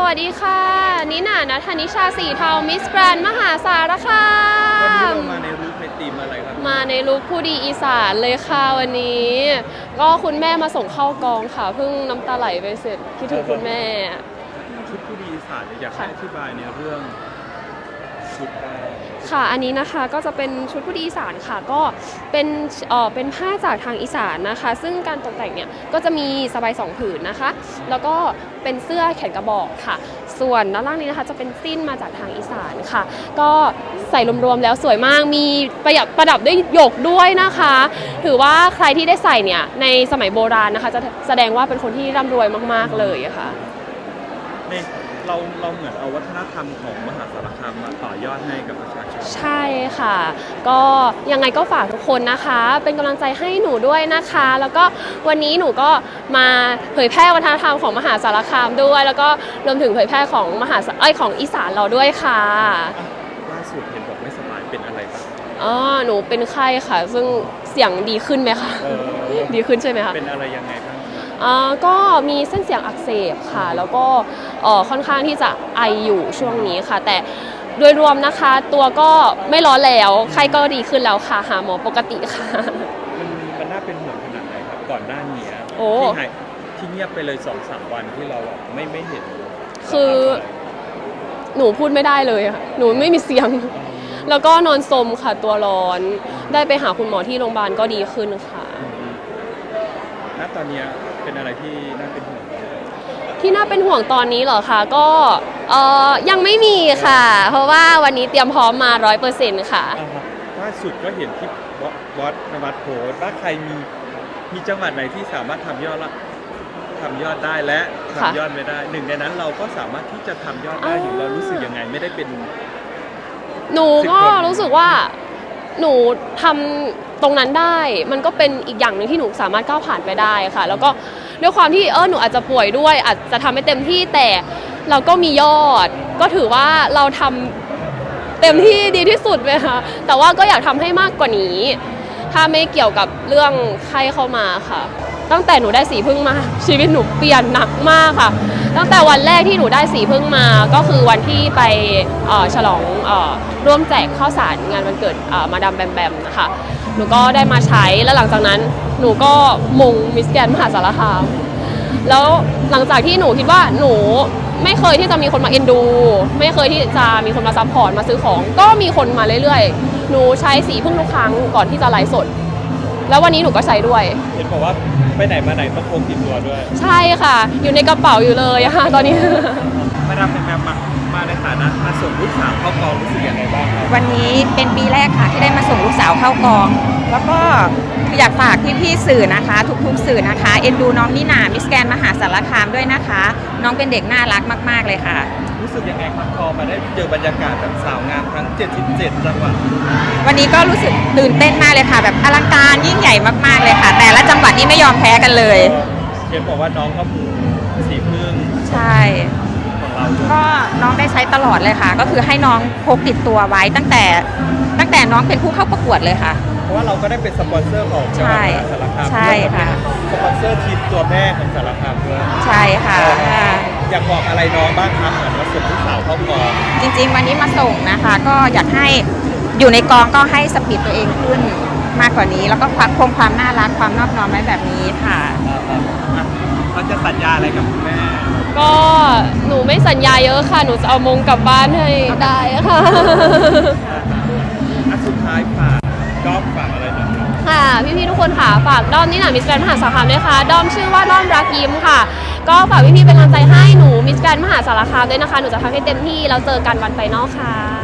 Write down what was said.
สวัสดีค่ะ นิน่านัทนิชาสีเทามิสแกรนมหาสารคาวันนี้มเรามาในรูปในธีมอะไรครับมาในลุคผู้ดีอีสานเลยค่ะวันนี้ ก็คุณแม่มาส่งเข้ากองค่ะ เพิ่งน้ำตาไหลไปเสร็จคิดถึงคุณแม่ ชุดผู้ดีอีสานเนี่ยอยากให้ค่ะอธิบายในเรื่อง ชุดได้ค่ะ อันนี้นะคะก็จะเป็นชุดผู้ดีอีสานค่ะ ก็เป็นเอ่อเป็นผ้าจากทางอีสานนะคะ ซึ่งการตกแต่งเนี่ยก็จะมีสบายสองผืนนะคะ แล้วก็เป็นเสื้อแขนกระบอกค่ะ ส่วนด้านล่างนี้นะคะจะเป็นสิ้นมาจากทางอีสานค่ะ ก็ใส่รวมๆแล้วสวยมาก มีประดับประดับด้วยหยกด้วยนะคะ ถือว่าใครที่ได้ใส่เนี่ยในสมัยโบราณนะคะ จะแสดงว่าเป็นคนที่ร่ำรวยมาก ๆเลยะค่ะ ใน เราเราเหมือนเอาวัฒนธรรมของมหาสารคามมาต่อยอดให้กับประชาชน ใช่ค่ะ ก็ยังไงก็ฝากทุกคนนะคะ เป็นกำลังใจให้หนูด้วยนะคะ แล้วก็วันนี้หนูก็มาเผยแพร่วัฒนธรรมของมหาสารคามด้วย แล้วก็รวมถึงเผยแพร่ของมหาสเอ้ยของอีสานเราด้วยค่ะล่าสุดเห็นบอกไม่สบายเป็นอะไรบ้างอ๋อหนูเป็นไข้ค่ะ ซึ่งเสียงดีขึ้นไหมคะ เออดีขึ้นใช่ไหมคะ เป็นอะไรยังไงบ้างอ่า ก็มีเส้นเสียงอักเสบค่ะ แล้วก็เอ่อค่อนข้างที่จะไออยู่ช่วงนี้ค่ะ แต่โดยรวมนะคะ ตัวก็ไม่ร้อนแล้วไข้ก็ดีขึ้นแล้วค่ะหาหมอปกติค่ะ มันมันน่าเป็นห่วงขนาดไหนครับก่อนหน้านี้โอ้ที่หายที่เงียบไปเลยสองสามวันที่เราอะไม่ไม่เห็น คือหนูพูดไม่ได้เลยค่ะหนูไม่มีเสียง แล้วก็นอนสมค่ะตัวร้อน ได้ไปหาคุณหมอที่โรงพยาบาลก็ดีขึ้นค่ะณตอนเนี้ย เป็นอะไรที่น่าเป็นห่วงที่น่าเป็นห่วงตอนนี้เหรอคะก็เอ่อยังไม่มีค่ะ เพราะว่าวันนี้เตรียมพร้อมมาร้อยเปอร์เซ็นต์ค่ะ อ่าฮะล่าสุดก็เห็นที่บอสบอสนวัดโพสต์ว่าใครมีมีจังหวัดไหนที่สามารถทำยอดละทำยอดได้และค่ะ ทำยอดไม่ได้ หนึ่งในนั้นเราก็สามารถที่จะทำยอดได้อยู่อ่าเรารู้สึกยังไงไม่ได้เป็น หนูก็สิบคนรู้สึกว่าหนูทำ ตรงนั้นได้มันก็เป็นอีกอย่างหนึ่งที่หนูสามารถก้าวผ่านไปได้ค่ะ แล้วก็ด้วยความที่เออหนูอาจจะป่วยด้วย อาจจะทำไม่เต็มที่แต่เราก็มียอด ก็ถือว่าเราทำเต็มที่ดีที่สุดเลยค่ะแต่ว่าก็อยากทำให้มากกว่านี้ ถ้าไม่เกี่ยวกับเรื่องไข้เข้ามาค่ะ ตั้งแต่หนูได้สีพึ่งมา ชีวิตหนูเปลี่ยนหนักมากค่ะ ตั้งแต่วันแรกที่หนูได้สีพึ่งมาก็คือวันที่ไปฉลองออร่วมแจกข้าวสารงานวันเกิดมาดามแบมแบมนะคะ หนูก็ได้มาใช้แล้วหลังจากนั้นหนูก็มงมิสแกนมหาสารคาม แล้วหลังจากที่หนูคิดว่าหนูไม่เคยที่จะมีคนมาเอ็นดู ไม่เคยที่จะมีคนมาซัพพอร์ตมาซื้อของ ก็มีคนมาเรื่อยๆ หนูใช้สีพึ่งทุกครั้งก่อนที่จะไลฟ์สด แล้ววันนี้หนูก็ใช้ด้วย เห็นบอกว่าไปไหนมาไหนต้องพกติดตัวด้วย ใช่ค่ะ อยู่ในกระเป๋าอยู่เลยอะค่ะตอนนี้ มาดามแบมแบมมามาในฐานะมาส่งลูกสาวเข้ากองรู้สึกยังไงบ้างครับวันนี้เป็นปีแรกค่ะที่ได้มาส่งลูกสาวเข้ากอง แล้วก็อยากฝากพี่ๆสื่อนะคะ ทุกๆ สื่อนะคะ เอ็นดูน้องนินามิสแกนมหาสารคามด้วยนะคะ น้องเป็นเด็กน่ารักมาก ๆเลยค่ะ รู้สึกยังไงครับพอมาได้เจอบรรยากาศแบบสาวงามทั้ง 77 จังหวัดวันนี้ก็รู้สึกตื่นเต้นมากเลยค่ะ แบบอลังการยิ่งใหญ่มากๆเลยค่ะ แต่ละจังหวัดนี่ไม่ยอมแพ้กันเลย เห็นบอกว่าน้องก็สีพึ่ง ใช่ ก็น้องได้ใช้ตลอดเลยค่ะ ก็คือให้น้องพกติดตัวไว้ตั้งแต่ตั้งแต่น้องเป็นผู้เข้าประกวดเลยค่ะ เพราะว่าเราก็ได้เป็นสปอนเซอร์ของจังหวัดมหาสารคามใช่ค่ะสปอนเซอร์ทีมตัวแม่ของสารคามด้วยใช่ค่ะ อยากบอกอะไรน้องบ้างครับเหมือนว่าส่งลูกสาวเข้ากองจริงๆ วันนี้มาส่งนะคะ ก็อยากให้อยู่ในกองก็ให้สปีดตัวเองขึ้นมากกว่านี้ แล้วก็ความคงความน่ารักความนอบน้อมไว้แบบนี้ค่ะ อะ เขาจะสัญญาอะไรกับคุณแม่ก็หนูไม่สัญญาเยอะค่ะ หนูจะเอามงกลับบ้านให้ได้ค่ะ อะสุดท้ายฝากก็ฝากอะไรหน่อยครับ ค่ะ พี่ๆทุกคนค่ะฝากด้อมนี่หนามิสแกรนมหาสารคามด้วยค่ะด้อมชื่อว่าด้อมรักยิ้มค่ะ ก็ฝากพี่ๆเป็นกำลังใจให้หนูมิสแกรนมหาสารคามด้วยนะคะ หนูจะทำให้เต็มที่แล้วเจอกันวันไฟนอลค่ะ